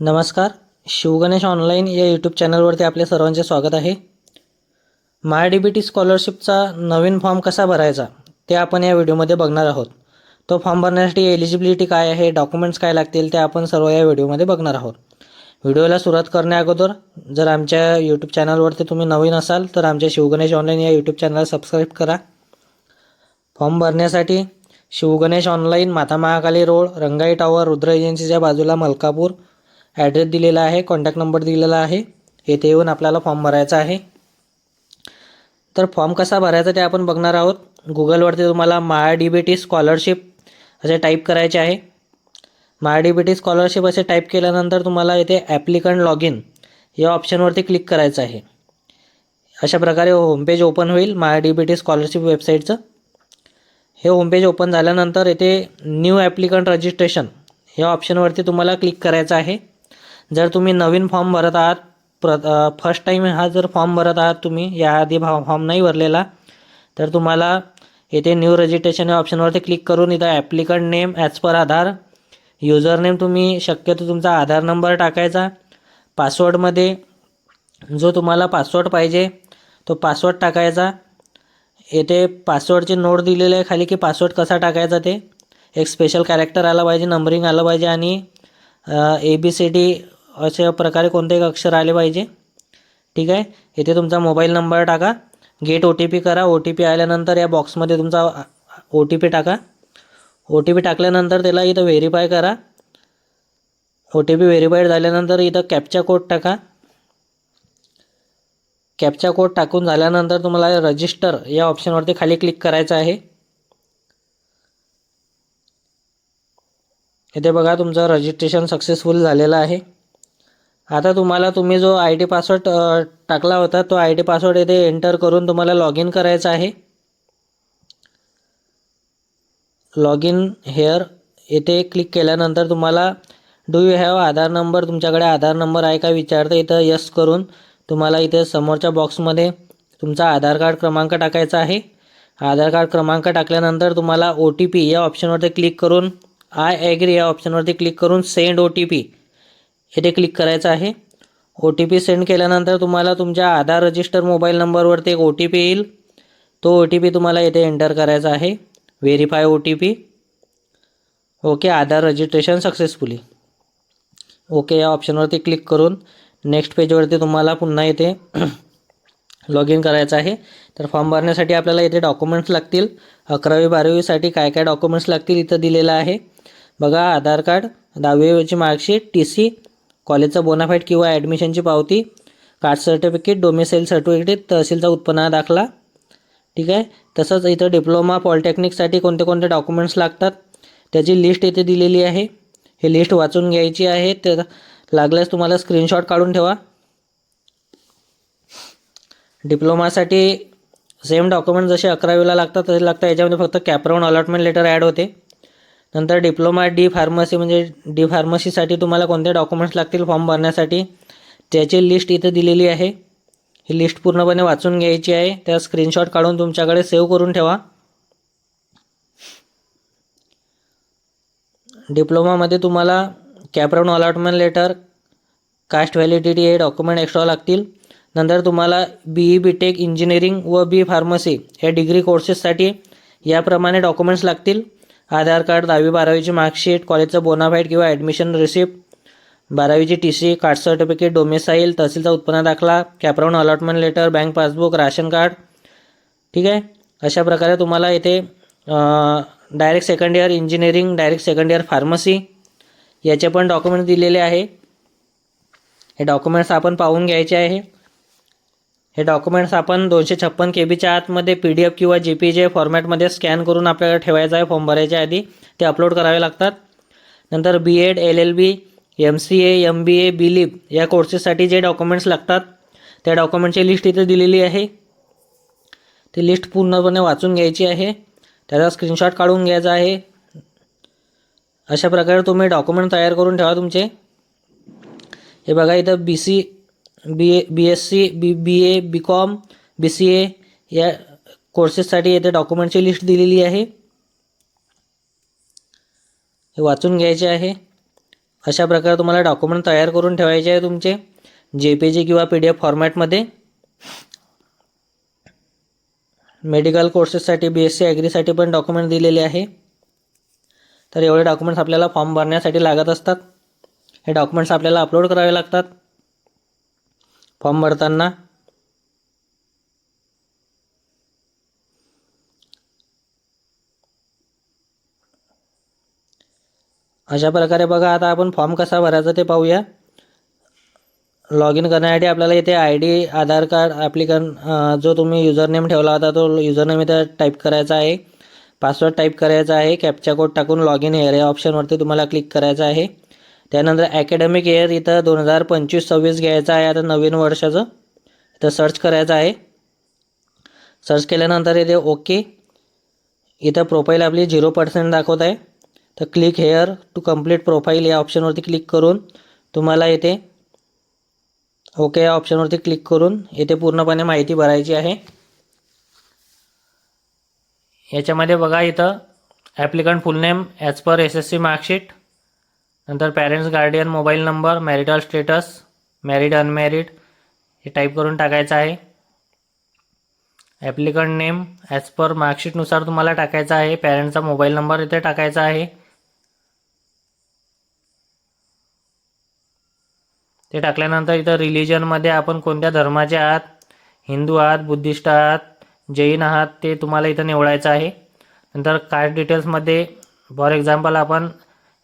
नमस्कार शिवगणेश ऑनलाईन या यूट्यूब चॅनलवरती आपले सर्वांचे स्वागत आहे. माय डी बी टी स्कॉलरशिपचा नवीन फॉर्म कसा भरायचा ते आपण या व्हिडिओमध्ये बघणार आहोत. तो फॉर्म भरण्यासाठी एलिजिबिलिटी काय आहे डॉक्युमेंट्स काय लागतील ते आपण सर्व या व्हिडिओमध्ये बघणार आहोत. व्हिडिओला सुरुवात करण्या अगोदर जर आमच्या यूट्यूब चॅनलवरती तुम्ही नवीन असाल तर आमच्या शिवगणेश ऑनलाईन या यूट्यूब चॅनलला सबस्क्राईब करा. फॉर्म भरण्यासाठी Shivganesh online Mata Mahakali road Rangai tower Rudra एजन्सीच्या बाजूला मलकापूर ॲड्रेस दिलेला आहे कॉन्टॅक्ट नंबर दिलेला आहे. येथे येऊन आपल्याला फॉर्म भरायचा आहे. तर फॉर्म कसा भरायचा ते आपण बघणार आहोत. गुगलवरती तुम्हाला my D B T scholarship असे टाईप करायचे आहे. My D B T scholarship असे टाईप केल्यानंतर तुम्हाला येथे ॲप्लिकंट लॉग इन या ऑप्शनवरती क्लिक करायचं आहे. अशा प्रकारे होमपेज ओपन होईल my D B T scholarship वेबसाईटचं हे होमपेज ओपन झाल्यानंतर येथे न्यू ॲप्लिकंट रजिस्ट्रेशन या ऑप्शनवरती तुम्हाला क्लिक करायचं आहे. जर तुम्ही नवीन फॉर्म भरत आहात प्र फर्स्ट टाईम हा जर फॉर्म भरत आहात तुम्ही याआधी फॉ फॉर्म नाही भरलेला तर तुम्हाला येथे न्यू रजिस्ट्रेशन या ऑप्शनवरती क्लिक करून इथं applicant name as per Aadhaar user name तुम्ही शक्यतो तुमचा आधार नंबर टाकायचा पासवर्डमध्ये जो तुम्हाला पासवर्ड पाहिजे तो पासवर्ड टाकायचा येथे पासवर्डची नोट दिलेली आहे खाली की पासवर्ड कसा टाकायचा ते एक स्पेशल कॅरेक्टर आला पाहिजे नंबरिंग आलं पाहिजे आणि ए बी सी डी अशा प्रकारे कोणते एक अक्षर आले पाहिजे? ठीक आहे? इथे तुमचा मोबाईल नंबर टाका. गेट ओ टी पी करा. ओ टी पी आल्यानंतर या बॉक्समध्ये तुमचा ओ टी पी टाका. ओ टी पी टाकल्यानंतर त्याला इथं व्हेरीफाय करा. ओ टी पी व्हेरीफाईड झाल्यानंतर इथं कॅपचा कोड टाका. कॅपचा कोड टाकून झाल्यानंतर तुम्हाला रजिस्टर या ऑप्शनवरती खाली क्लिक करायचं आहे. इथे बघा तुमचं रजिस्ट्रेशन सक्सेसफुल झालेलं आहे. आता तुम्हाला तुम्ही जो आय डी पासवर्ड टाकला होता तो आय डी पासवर्ड येथे एंटर करून तुम्हाला लॉग इन करायचं आहे. लॉग इन हेअर येथे क्लिक केल्यानंतर तुम्हाला do you have Aadhaar number तुमच्याकडे आधार नंबर आहे का विचारतं. इथं यस करून तुम्हाला इथे समोरच्या बॉक्समध्ये तुमचा आधार कार्ड क्रमांक टाकायचा आहे. आधार कार्ड क्रमांक टाकल्यानंतर तुम्हाला ओ टी पी या ऑप्शनवरती क्लिक करून आय ॲग्री या ऑप्शनवरती क्लिक करून सेंड ओ टी पी येथे क्लिक करायचं आहे. ओ टी पी सेंड केल्यानंतर तुम्हाला तुमच्या आधार रजिस्टर मोबाईल नंबरवरती एक ओ टी पी येईल. तो ओ टी पी तुम्हाला येथे एंटर करायचा आहे. Verify O T P okay Aadhaar registration successfully okay या ऑप्शनवरती क्लिक करून नेक्स्ट पेजवरती तुम्हाला पुन्हा येथे लॉग इन करायचं आहे. तर फॉर्म भरण्यासाठी आपल्याला इथे डॉक्युमेंट्स लागतील. अकरावी बारावीसाठी काय काय डॉक्युमेंट्स लागतील इथं दिलेलं आहे. बघा आधार कार्ड दहावीची मार्कशीट टी सी कॉलेजचा बोनाफाईट किंवा ॲडमिशनची पावती कास्ट सर्टिफिकेट डोमिसाईल सर्टिफिकेट तहसीलचा उत्पन्न दाखला ठीक आहे? तसंच इथं डिप्लोमा पॉलिटेक्निकसाठी कोणते कोणते डॉक्युमेंट्स लागतात त्याची लिस्ट इथे दिलेली आहे. ही लिस्ट वाचून घ्यायची आहे. तर लागल्यास तुम्हाला स्क्रीनशॉट काढून ठेवा. डिप्लोमासाठी सेम डॉक्युमेंट जसे अकरावीला लागतात तसे लागतात. याच्यामध्ये फक्त कॅपराऊंड अलॉटमेंट लेटर ॲड होते. नंतर डिप्लोमा डी फार्मसी म्हणजे डी फार्मसीसाठी तुम्हाला कोणते डॉक्युमेंट्स लागतील? फॉर्म भरण्यासाठी. त्याची लिस्ट इथं दिलेली आहे. ही लिस्ट पूर्णपणे वाचून घ्यायची आहे. त्या स्क्रीनशॉट काढून तुमच्याकडे सेव्ह करून ठेवा. डिप्लोमामध्ये तुम्हाला cap round allotment letter caste validity हे डॉक्युमेंट एक्स्ट्रा लागतील. नंतर तुम्हाला B E B tech engineering व बी फार्मसी या डिग्री कोर्सेससाठी याप्रमाणे डॉक्युमेंट्स लागतील. आधार कार्ड दहावी बारावीची मार्कशीट कॉलेजचं बोनाफाईट किंवा ॲडमिशन रिसिप्ट बारावीची T C caste certificate domicile तहसीलचा उत्पन्न दाखला cap round allotment letter bank passbook ration card ठीक आहे? अशा प्रकारे तुम्हाला इथे direct second year engineering direct second year pharmacy याचे पण डॉक्युमेंट दिलेले आहे. हे डॉक्युमेंट्स आपण पाहून घ्यायचे आहे. हे डॉक्युमेंट्स आपण दोनशे छप्पन के बीच्या आतमध्ये पी डी एफ किंवा जी पी जे फॉर्मॅटमध्ये स्कॅन करून आपल्याला ठेवायचं आहे. फॉर्म भरायच्या आधी ते अपलोड करावे लागतात. नंतर B Ed L L B M C A M B A B lib या कोर्सेससाठी जे डॉक्युमेंट्स लागतात त्या डॉक्युमेंटची लिस्ट इथे दिलेली आहे. ती लिस्ट पूर्णपणे वाचून घ्यायची आहे. त्याचा स्क्रीनशॉट काढून घ्यायचा आहे. अशा प्रकारे तुम्ही डॉक्युमेंट तयार करून ठेवा तुमचे. हे बघा इथं B C B A B S C B B A B com B C A या कोर्सेससाठी येथे डॉक्युमेंटची लिस्ट दिलेली आहे. हे वाचून घ्यायचे आहे. अशा प्रकारे तुम्हाला डॉक्युमेंट तयार करून ठेवायचे आहे तुमचे जे पी जी किंवा पी डी एफ फॉर्मॅटमध्ये मेडिकल कोर्सेससाठी बी एस सी ॲग्रीसाठी पण डॉक्युमेंट दिलेले आहे. तर एवढे डॉक्युमेंट्स आपल्याला फॉर्म भरण्यासाठी लागत असतात. हे डॉक्युमेंट्स आपल्याला अपलोड करावे लागतात. फॉर्म भरताना? अशा प्रकारे बघा आता आपण फॉर्म कसा भरायचा ते पाहूया. लॉग इन करण्यासाठी आपल्याला इथे I D Aadhaar card applicant जो तुम्ही युजरनेम ठेवला होता तो युजरनेम इथे टाईप करायचा आहे. पासवर्ड टाईप करायचा आहे. कॅपचा कोड टाकून लॉग इन हेअर या ऑप्शनवरती तुम्हाला क्लिक करायचं आहे. त्यानंतर ॲकॅडमिक इयर इथं दोन हजार पंचवीस सव्वीस घ्यायचं आहे. आता नवीन वर्षाचं इथं सर्च करायचं आहे. सर्च केल्यानंतर इथे ओके इथं प्रोफाईल आपली झिरो पर्सेंट दाखवत आहे. तर click here to complete profile या ऑप्शनवरती क्लिक करून तुम्हाला इथे ओके या ऑप्शनवरती क्लिक करून येथे पूर्णपणे माहिती भरायची आहे. याच्यामध्ये बघा इथं applicant full name as per S S C marksheet नंतर parents guardian mobile number marital status married unmarried हे टाईप करून टाकायचं आहे. ॲप्लिकंट नेम ॲज पर मार्कशीटनुसार तुम्हाला टाकायचा आहे. पॅरेंटचा मोबाईल नंबर इथे टाकायचा आहे. ते टाकल्यानंतर इथं रिलिजनमध्ये आपण कोणत्या धर्माचे आहात? हिंदू आहात बुद्धिस्ट आहात जैन आहात ते तुम्हाला इथं निवडायचं आहे. नंतर कास्ट डिटेल्समध्ये फॉर एक्झाम्पल आपण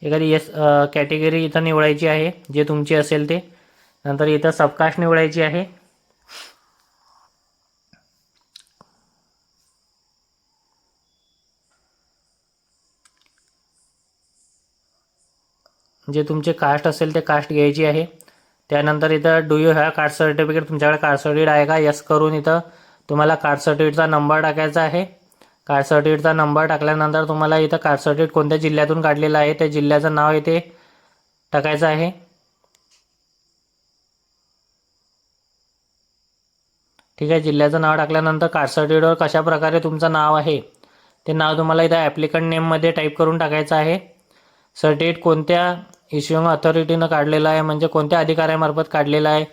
एखादी एस कॅटेगरी इथं निवडायची आहे जे तुमची असेल ते. नंतर इथं सबकास्ट निवडायची आहे. जे तुमचे कास्ट असेल ते कास्ट घ्यायची आहे. त्यानंतर इथं do you have card certificate तुमच्याकडे कार्ड सर्टिफिकेट आहे का? यस करून इथं तुम्हाला कार्ड सर्टिफिकेटचा नंबर टाकायचा आहे. कास्ट सर्टिफिकेटचा नंबर टाकल्यानंतर तुम्हाला इथं कास्ट सर्टिफिकेट कोणत्या जिल्ह्यातून काढलेलं आहे? त्या जिल्ह्याचं नाव इथे टाकायचं आहे. ठीक आहे जिल्ह्याचं नाव टाकल्यानंतर कास्ट सर्टिफिकेटवर कशा प्रकारे तुमचं नाव आहे? ते नाव तुम्हाला इथं ॲप्लिकंट नेममध्ये टाईप करून टाकायचं आहे. सर्टिफिकेट कोणत्या इश्युइंग अथॉरिटीनं काढलेलं आहे? म्हणजे कोणत्या अधिकाऱ्यामार्फत काढलेलं आहे?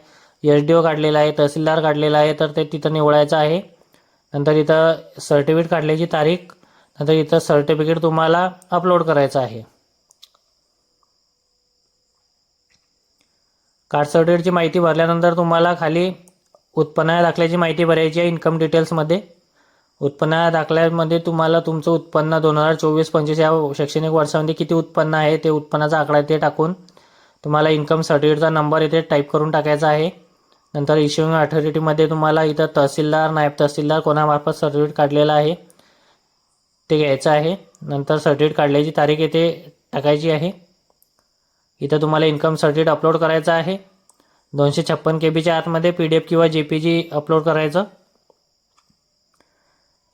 एस डी ओ काढलेला आहे तहसीलदार काढलेला आहे तर ते तिथं निवडायचं आहे. नंतर इथं सर्टिफिकेट काढल्याची तारीख नंतर इथं सर्टिफिकेट तुम्हाला अपलोड करायचं आहे. कार्ड सर्टिफिकेटची माहिती भरल्यानंतर तुम्हाला खाली उत्पन्न दाखल्याची माहिती भरायची आहे इन्कम डिटेल्समध्ये उत्पन्न दाखल्यामध्ये तुम्हाला तुमचं उत्पन्न दोन हजार चोवीस पंचवीस या शैक्षणिक वर्षामध्ये किती उत्पन्न आहे ते उत्पन्नाचा आकडा ते टाकून तुम्हाला इन्कम सर्टिफिकेटचा नंबर इथे टाईप करून टाकायचा आहे. नंतर इश्युइंग अथॉरिटीमध्ये तुम्हाला इथं तहसीलदार नायब तहसीलदार कोणामार्फत सर्टिफिकेट काढलेलं आहे ते घ्यायचं आहे. नंतर सर्टिफिकेट काढल्याची तारीख येथे टाकायची आहे. इथं तुम्हाला इन्कम सर्टिफिकेट अपलोड करायचं आहे. दोनशे छप्पन के बीच्या आतमध्ये पी डी एफ किंवा जे पी जी अपलोड करायचं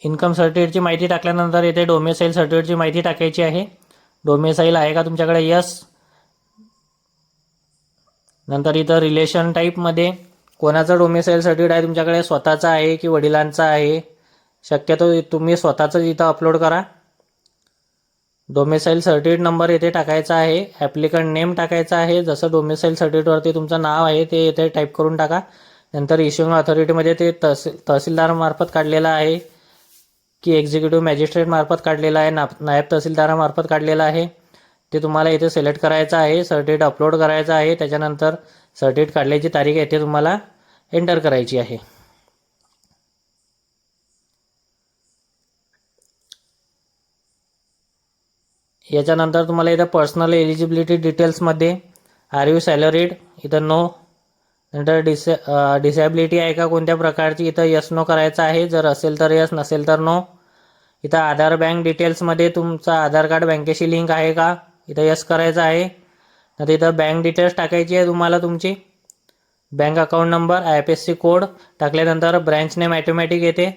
इन्कम सर्टिफिकेटची माहिती टाकल्यानंतर इथे डोमेसाईल सर्टिफिकेटची माहिती टाकायची आहे. डोमेसाईल आहे का तुमच्याकडे? यस नंतर इथं रिलेशन टाईपमध्ये कोणाचं डोमेसाईल सर्टिफिकेट आहे तुमच्याकडे? स्वतःचा आहे की वडिलांचा आहे? शक्यतो तुम्ही स्वतःचं इथं अपलोड करा. डोमेसाईल सर्टिफिकेट नंबर येथे टाकायचा आहे. ॲप्लिकंट नेम टाकायचा आहे. जसं डोमेसाईल सर्टिफिकेटवरती तुमचं नाव आहे ते येथे टाईप करून टाका. नंतर इश्युइंग अथॉरिटीमध्ये ते तहसील तहसीलदारामार्फत काढलेलं आहे. की एक्झिक्युटिव्ह मॅजिस्ट्रेटमार्फत काढलेलं काढलेला आहे. ना नायब तहसीलदारामार्फत काढलेलं आहे. ते तुम्हाला इथे सिलेक्ट करायचं आहे. सर्टिफिकेट अपलोड करायचं आहे. त्याच्यानंतर सर्टिफिकेट काढल्याची तारीख येथे तुम्हाला एंटर करायची आहे. याच्यानंतर तुम्हाला इथं पर्सनल एलिजिबिलिटी डिटेल्समध्ये आर यू सॅलरीड इथं नो नंतर डिसे डिसॅबिलिटी आहे का कोणत्या प्रकारची? इथं यस नो करायचं आहे. जर असेल तर यस नसेल तर नो इथं आधार बँक डिटेल्समध्ये तुमचा आधार कार्ड बँकेशी लिंक आहे का? इथं यस करायचं आहे. तर तिथं बँक डिटेल्स टाकायची आहे तुम्हाला तुमची. Bank account number I F S C code टाकल्यानंतर ब्रँच नेम ॲटोमॅटिक येते.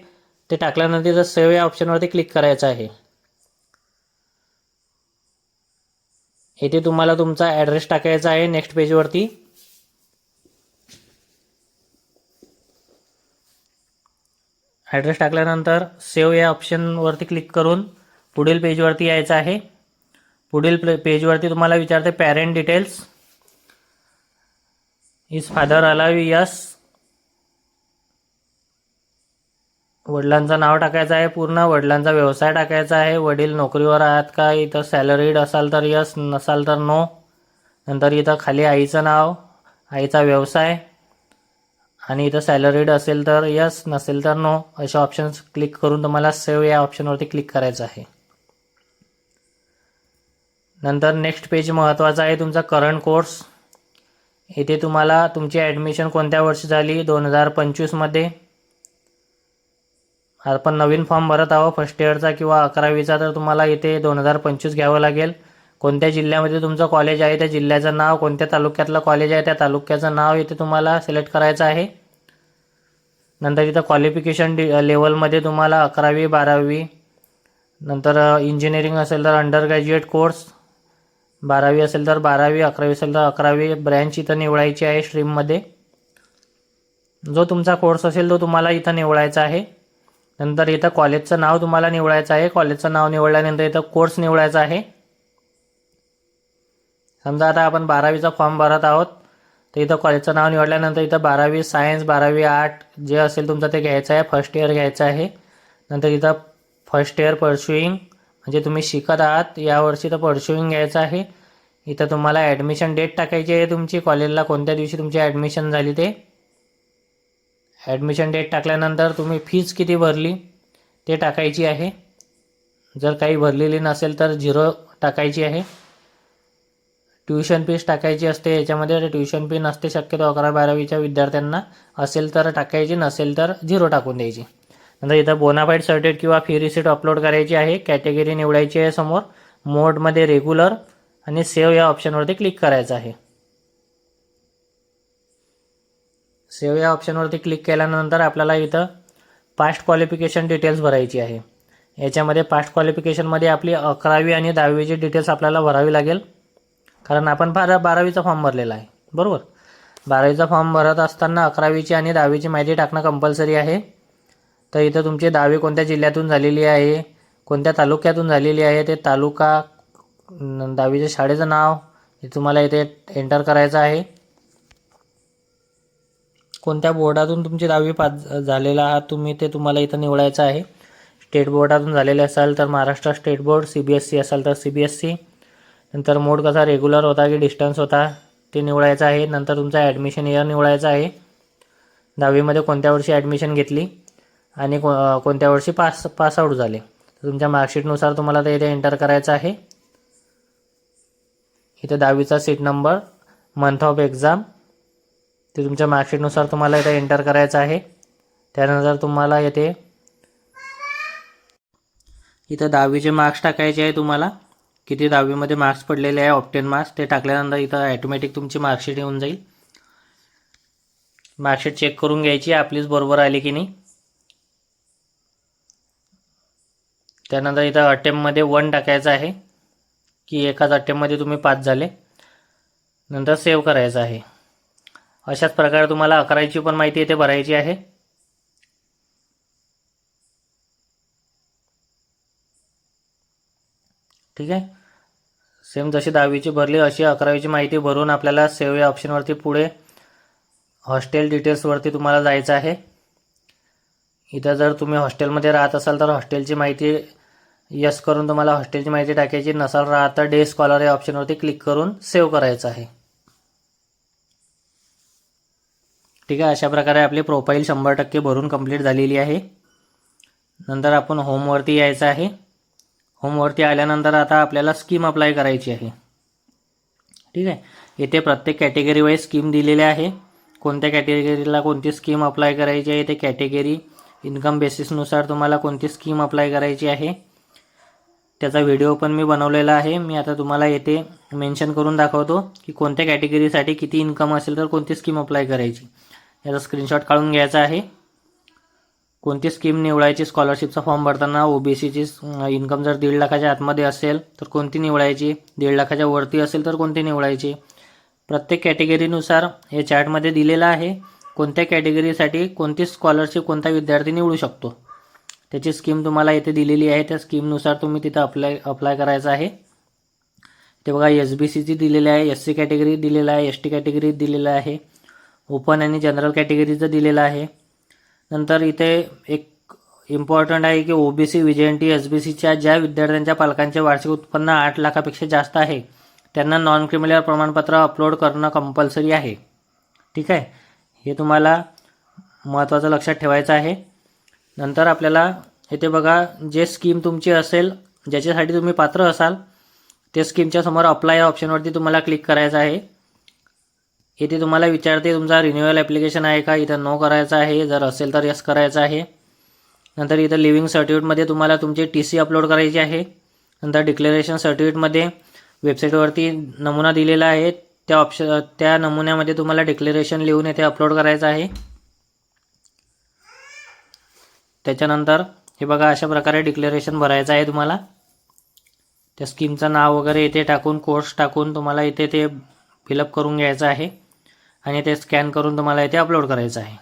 ते टाकल्यानंतर इथं सेव्ह या ऑप्शनवरती क्लिक करायचं आहे. इथे तुम्हाला तुमचा ॲड्रेस टाकायचा आहे नेक्स्ट पेजवरती ॲड्रेस टाकल्यानंतर सेव्ह या ऑप्शनवरती क्लिक करून पुढील पेजवरती यायचं आहे. पुढील प्ले पेजवरती तुम्हाला विचारते parent details is father alive yes वडिलांचं नाव टाकायचं आहे पूर्ण. वडिलांचा व्यवसाय टाकायचा आहे. वडील नोकरीवर आहात का? इथं सॅलरीड असाल तर यस नसाल तर नो नंतर इथं खाली आईचं नाव आईचा व्यवसाय. आणि इथं सॅलरीड असेल तर यस नसेल तर नो असे ऑप्शन्स क्लिक करून तुम्हाला सेव्ह या ऑप्शनवरती क्लिक करायचं आहे. नंतर नेक्स्ट पेज महत्त्वाचा आहे तुमचा करंट कोर्स इथे तुम्हाला तुमची ॲडमिशन कोणत्या वर्षी झाली? दोन हजार पंचवीसमध्ये आपण नवीन फॉर्म भरत आहोत. फर्स्ट इयरचा किंवा अकरावीचा तर तुम्हाला इथे दोन हजार पंचवीस घ्यावं लागेल. कोणत्या जिल्ह्यामध्ये तुमचं कॉलेज आहे? त्या जिल्ह्याचं नाव कोणत्या तालुक्यातलं कॉलेज आहे? त्या तालुक्याचं नाव इथे तुम्हाला सिलेक्ट करायचं आहे. नंतर इथं क्वालिफिकेशन डि लेवलमध्ये तुम्हाला अकरावी बारावी नंतर इंजिनिअरिंग असेल तर अंडर ग्रॅज्युएट कोर्स बारावी असेल तर बारावी अकरावी असेल तर अकरावी. ब्रँच इथं निवडायची आहे स्ट्रीममध्ये जो तुमचा कोर्स असेल तो तुम्हाला इथं निवडायचा आहे. नंतर इथं कॉलेजचं नाव तुम्हाला निवडायचं आहे. कॉलेजचं नाव निवडल्यानंतर इथं कोर्स निवडायचा आहे. समजा आता आपण बारावीचा फॉर्म भरत आहोत तर इथं कॉलेजचं नाव निवडल्यानंतर इथं बारावी सायन्स बारावी आर्ट जे असेल तुमचं ते घ्यायचं आहे. फर्स्ट इयर घ्यायचं आहे. नंतर इथं फर्स्ट इयर परश्युईंग म्हणजे तुम्ही शिकत आहात यावर्षी तर परश्युईंग घ्यायचं आहे. इथं तुम्हाला ॲडमिशन डेट टाकायची आहे तुमची. कॉलेजला कोणत्या दिवशी तुमची ॲडमिशन झाली ते? ॲडमिशन डेट टाकल्यानंतर तुम्ही फीज किती भरली ते टाकायची आहे. जर काही भरलेली नसेल तर झिरो टाकायची आहे. ट्युशन फीस टाकायची असते याच्यामध्ये ट्युशन फी नसते शक्यतो अकरा बारावीच्या विद्यार्थ्यांना असेल तर टाकायची नसेल तर झिरो टाकून द्यायची. नंतर इथं बोनाफाईड सर्टिफिकेट किंवा फी रिसिट अपलोड करायची आहे. कॅटेगरी निवडायची आहे समोर. मोडमध्ये रेग्युलर आणि सेव्ह या ऑप्शनवरती क्लिक करायचं आहे. सेव्ह या ऑप्शनवरती क्लिक केल्यानंतर आपल्याला इथं पास्ट क्वालिफिकेशन डिटेल्स भरायची आहे. याच्यामध्ये पास्ट क्वालिफिकेशनमध्ये आपली अकरावी आणि दहावीची डिटेल्स आपल्याला भरावी लागेल. कारण आपण बारा बारावीचा फॉर्म भरलेला आहे. बरोबर? बारावीचा फॉर्म भरत असताना अकरावीची आणि दहावीची माहिती टाकणं कंपल्सरी आहे. तर इथं तुमची दहावी कोणत्या जिल्ह्यातून झालेली आहे? कोणत्या तालुक्यातून झालेली आहे? ते तालुका दहावीच्या शाळेचं नाव हे तुम्हाला इथे एंटर करायचं आहे. कोणत्या बोर्डातून तुमची दहावी पास झालेला आहात तुम्ही ते तुम्हाला इथं निवडायचं आहे. स्टेट बोर्डातून झालेले असाल तर Maharashtra state board C B S C असाल तर सी बी एस सी नंतर मोड कसा रेग्युलर होता की डिस्टन्स होता ते निवडायचं आहे. नंतर तुमचा ॲडमिशन इयर निवडायचा आहे. दहावीमध्ये कोणत्या वर्षी ॲडमिशन घेतली? आणि को कोणत्या वर्षी पास पासआउट झाले. तर तुमच्या मार्कशीटनुसार तुम्हाला ते इथे एंटर करायचं आहे. इथे दहावीचा seat number month of exam ते तुमच्या मार्कशीटनुसार तुम्हाला इथे एंटर करायचं आहे. त्यानंतर तुम्हाला येथे इथं दहावीचे मार्क्स टाकायचे आहे तुम्हाला. किती दहावीमध्ये मार्क्स पडलेले आहे ऑप्टेन मार्क्स ते टाकल्यानंतर इथं ॲटोमॅटिक तुमची मार्कशीट येऊन जाईल. मार्कशीट चेक करून घ्यायची आपलीच बरोबर आली की नाही. त्यानंतर इथं अटेम्पमध्ये वन टाकायचं आहे. की एकाच अटेम्पमध्ये तुम्ही पास झाले. नंतर सेव्ह करायचं आहे. अशाच प्रकारे तुम्हाला अकरावीची पण माहिती इथे भरायची आहे. ठीक आहे? सेम जशी दहावीची भरली अशी अकरावीची माहिती भरून आपल्याला सेव्ह या ऑप्शनवरती पुढे हॉस्टेल डिटेल्सवरती तुम्हाला जायचं आहे. इथं जर तुम्ही हॉस्टेलमध्ये राहत असाल तर हॉस्टेलची माहिती यस करून तुम्हाला हॉस्टेलची माहिती टाकायची. नसाल राहत तर डे स्कॉलर या ऑप्शनवरती क्लिक करून सेव्ह करायचं आहे. ठीक आहे अशा प्रकारे आपली प्रोफाईल शंभर टक्के भरून कंप्लीट झालेली आहे. नंतर आपण होमवरती यायचं आहे. होमवरती आल्यानंतर आता आपल्याला स्कीम अप्लाय करायची आहे. ठीक आहे इथे प्रत्येक कॅटेगरी वाईज स्कीम दिलेली आहे. कोणत्या कॅटेगरीला कोणती स्कीम अप्लाय करायची आहे ते कॅटेगरी इन्कम बेसिसनुसार तुम्हाला कोणती स्कीम अप्लाय करायची आहे. त्याचा व्हिडिओ पण मी बनवलेला आहे. मी आता तुम्हाला येथे मेन्शन करून दाखवतो की कोणत्या कॅटेगरीसाठी किती इन्कम असेल तर कोणती स्कीम अप्लाय करायची. याचा स्क्रीनशॉट काढून घ्यायचा आहे. कोणती स्कीम निवडायची? स्कॉलरशिपचा फॉर्म भरताना ओबीसीची इन्कम जर दीड लाखाच्या आतमध्ये असेल तर कोणती निवडायची? दीड लाखाच्या वरती असेल तर कोणती निवडायची? प्रत्येक कॅटेगरीनुसार हे चार्टमध्ये दिलेलं आहे. कोणत्या कॅटेगरीसाठी कोणती स्कॉलरशिप कोणता विद्यार्थी निवडू शकतो? त्याची स्कीम तुम्हाला इथे दिलेली आहे. त्या स्कीमनुसार तुम्ही तिथं अप्लाय अप्लाय करायचं आहे. ते बघा एस बी सीची दिलेली आहे एस सी कॅटेगरी दिलेलं आहे एस टी कॅटेगरी दिलेलं आहे ओपन आणि जनरल कॅटेगरीचं दिलेलं आहे. नंतर इथे एक इम्पॉर्टंट आहे की ओबीसी विजेंटी एस बी सीच्या ज्या विद्यार्थ्यांच्या पालकांचे वार्षिक उत्पन्न आठ लाखापेक्षा जास्त आहे त्यांना नॉन क्रिमिनल प्रमाणपत्र अपलोड करणं कंपल्सरी आहे. ठीक आहे? हे तुम्हाला महत्त्वाचं लक्षात ठेवायचं आहे. नंतर आपल्याला इथे बघा जे स्कीम तुमची असेल ज्याच्यासाठी तुम्ही पात्र असाल ते स्कीमच्या समोर अप्लाय या ऑप्शनवरती तुम्हाला क्लिक करायचं आहे. इथे तुम्हाला विचारते तुमचा रिन्युअल ॲप्लिकेशन आहे का? इथं नो करायचं आहे. जर असेल तर यस करायचं आहे. नंतर इथं लिव्हिंग सर्टिफिकेटमध्ये तुम्हाला तुमचे टी सी अपलोड करायची आहे. नंतर डिक्लेरेशन सर्टिफिकेटमध्ये वेबसाईटवरती नमुना दिलेला आहे. त्या ऑप्शन त्या नमुन्यामध्ये तुम्हाला डिक्लेरेशन लिहून येथे अपलोड करायचं आहे. त्याच्यानंतर हे बघा अशा प्रकारे डिक्लेरेशन भरायचं आहे तुम्हाला. त्या स्कीमचं नाव वगैरे इथे टाकून कोर्स टाकून तुम्हाला इथे ते फिलअप करून घ्यायचं आहे. आणि ते स्कॅन करून तुम्हाला इथे अपलोड करायचं आहे.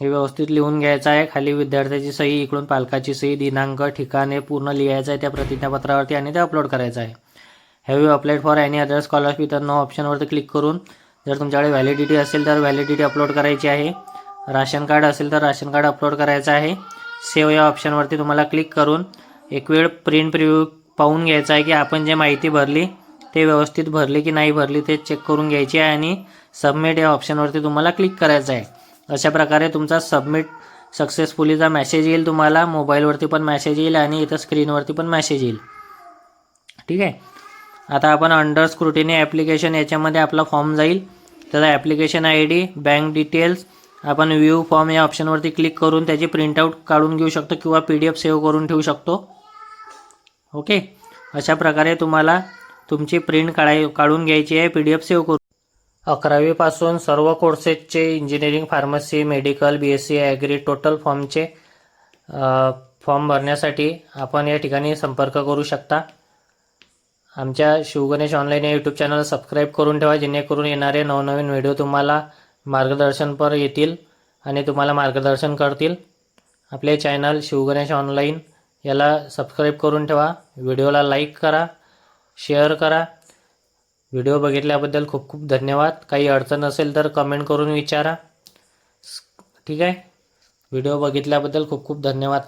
हे व्यवस्थित लिहून घ्यायचं आहे. खाली विद्यार्थ्याची सही इकडून पालकाची सही दिनांक ठिकाणे पूर्ण लिहायचं आहे त्या प्रतिज्ञापत्रावरती आणि ते अपलोड करायचं आहे. Have you applied for any other scholarship तर नो ऑप्शनवरती क्लिक करून जर तुमच्याकडे व्हॅलिडिटी असेल तर व्हॅलिडिटी अपलोड करायची आहे. राशन कार्ड असेल तर राशन कार्ड अपलोड करायचं आहे. सेव्ह या ऑप्शनवरती तुम्हाला क्लिक करून एक वेळ प्रिंट प्रिव्ह्यू पाहून घ्यायचा आहे की आपण जे माहिती भरली ते व्यवस्थित भरली की नाही भरली ते चेक करून घ्यायची आहे आणि सबमिट या ऑप्शनवरती तुम्हाला क्लिक करायचं आहे. अशा प्रकारे तुमचा सबमिट सक्सेसफुलीचा मॅसेज येईल तुम्हाला मोबाईलवरती पण मॅसेज येईल आणि इथं स्क्रीनवरती पण मॅसेज येईल. ठीक आहे? आता आपण अंडर स्क्रुटिनी ॲप्लिकेशन याच्यामध्ये आपला फॉर्म जाईल. त्याला application I D bank details आपण व्ह्यू फॉर्म या ऑप्शनवरती क्लिक करून त्याची प्रिंटआउट काढून घेऊ शकतो किंवा पी डी एफ सेव्ह करून ठेवू शकतो. ओके अशा प्रकारे तुम्हाला तुमची प्रिंट काढाय काढून घ्यायची आहे पी डी एफ सेव्ह करून अकरावीपासून सर्व कोर्सेसचे engineering pharmacy medical B S C agri total फॉर्मचे फॉर्म भरण्यासाठी आपण या ठिकाणी संपर्क करू शकता. आमच्या शिवगणेश ऑनलाईन या यूट्यूब चॅनल सबस्क्राईब करून ठेवा जेणेकरून येणारे नवनवीन व्हिडिओ तुम्हाला मार्गदर्शनपर येतील आणि तुम्हाला मार्गदर्शन करतील. आपले चॅनल शिवगणेश ऑनलाईन याला सबस्क्राईब करून ठेवा व्हिडिओला लाईक करा शेअर करा. व्हिडिओ बघितल्याबद्दल खूप खूप धन्यवाद. काही अडचण असेल तर कमेंट करून विचारा. ठीक आहे? व्हिडिओ बघितल्याबद्दल खूप खूप धन्यवाद.